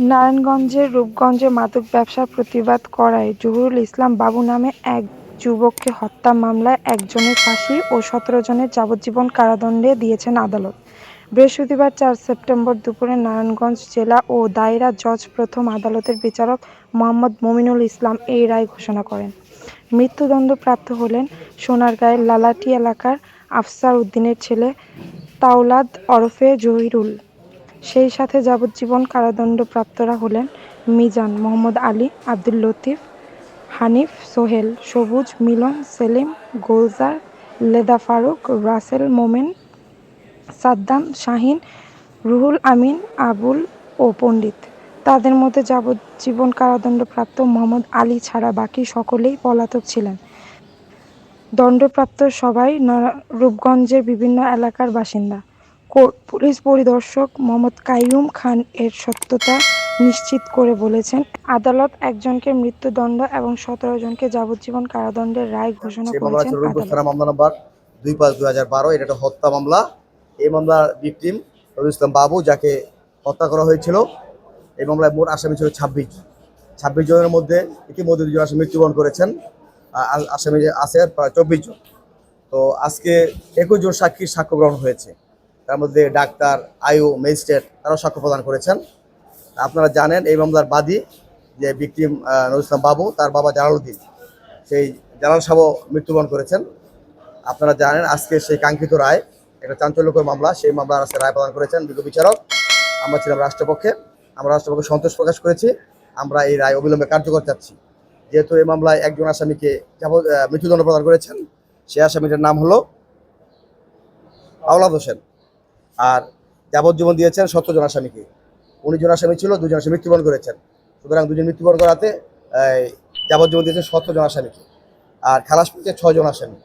নারায়ণগঞ্জের রূপগঞ্জে মাদক ব্যবসার প্রতিবাদ করায় জহুরুল ইসলাম বাবু নামে এক যুবককে হত্যা মামলায় একজনের ফাঁসি ও সতেরো জনের যাবজ্জীবন কারাদণ্ডে দিয়েছেন আদালত। বৃহস্পতিবার চার সেপ্টেম্বর দুপুরে নারায়ণগঞ্জ জেলা ও দায়রা জজ প্রথম আদালতের বিচারক মোহাম্মদ মমিনুল ইসলাম এই রায় ঘোষণা করেন। মৃত্যুদণ্ডপ্রাপ্ত হলেন সোনারগাঁয়ের লালাটি এলাকার আফসার উদ্দিনের ছেলে তাওলাদ ওরফে জহিরুল। সেই সাথে যাবজ্জীবন কারাদণ্ডপ্রাপ্তরা হলেন মিজান মোহাম্মদ আলী, আব্দুল লতিফ, হানিফ, সোহেল, সবুজ, মিলন, সেলিম, গোলজার, লেদা ফারুক, রাসেল মোমেন, সাদ্দাম, শাহিন, রুহুল আমিন, আবুল ও পণ্ডিত। তাদের মধ্যে যাবজ্জীবন কারাদণ্ডপ্রাপ্ত মোহাম্মদ আলী ছাড়া বাকি সকলেই পলাতক ছিলেন। দণ্ডপ্রাপ্ত সবাই রূপগঞ্জের বিভিন্ন এলাকার বাসিন্দা। পুলিশ পরিদর্শক মোহাম্মদ কাইয়ুম খান এর সত্যতা নিশ্চিত করে বলেছেন আদালত একজনকে মৃত্যুদণ্ড এবং সতেরো জনকে যাবজ্জীবন কারাদণ্ডের রায় ঘোষণা করেছেন মামলা নাম্বার দুই পাঁচ দুই হাজার বারো এটা একটা হত্যা মামলা। এই মামলার ভিকটিম রবি ইসলাম বাবু যাকে হত্যা করা হয়েছিল। এই মামলায় মোট আসামি ছিল ছাব্বিশ। ছাব্বিশ জনের মধ্যে ইতিমধ্যে দুজন আসামি মৃত্যুবরণ করেছেন। আসামি আছে প্রায় চব্বিশ জন। তো আজকে একুশ জন সাক্ষীর সাক্ষ্য গ্রহণ হয়েছে। তার মধ্যে ডাক্তার, আয়ু, ম্যাজিস্ট্রেট তারাও সাক্ষ্য প্রদান করেছেন। আপনারা জানেন এই মামলার বাদী যে বিক্রিম নজরুল ইসলাম বাবু, তার বাবা জালালউদ্দিন, সেই জালাল সাহ মৃত্যুবরণ করেছেন। আপনারা জানেন আজকে সেই কাঙ্ক্ষিত রায়, একটা চাঞ্চল্যকর মামলা, সেই মামলার আজকে রায় প্রদান করেছেন বিজ্ঞ বিচারক। আমরা ছিলাম রাষ্ট্রপক্ষে, আমরা রাষ্ট্রপক্ষে সন্তোষ প্রকাশ করেছি, আমরা এই রায় অবিলম্বে কার্যকর চাচ্ছি। যেহেতু এই মামলায় একজন আসামিকে মৃত্যুদণ্ড প্রদান করেছেন, সেই আসামিটার নাম হলো আওলাদ হোসেন। আর যাবজ্জীবন দিয়েছেন সত্তর জন আসামিকে। উনিশ জন আসামি ছিল দুজন আসামি মৃত্যুবরণ করেছেন। সুতরাং দুজন মৃত্যুবরণ করাতে যাবজ্জীবন দিয়েছেন সত্তর জন আসামিকে। আর খালাস পেয়েছে ছয় জন আসামি।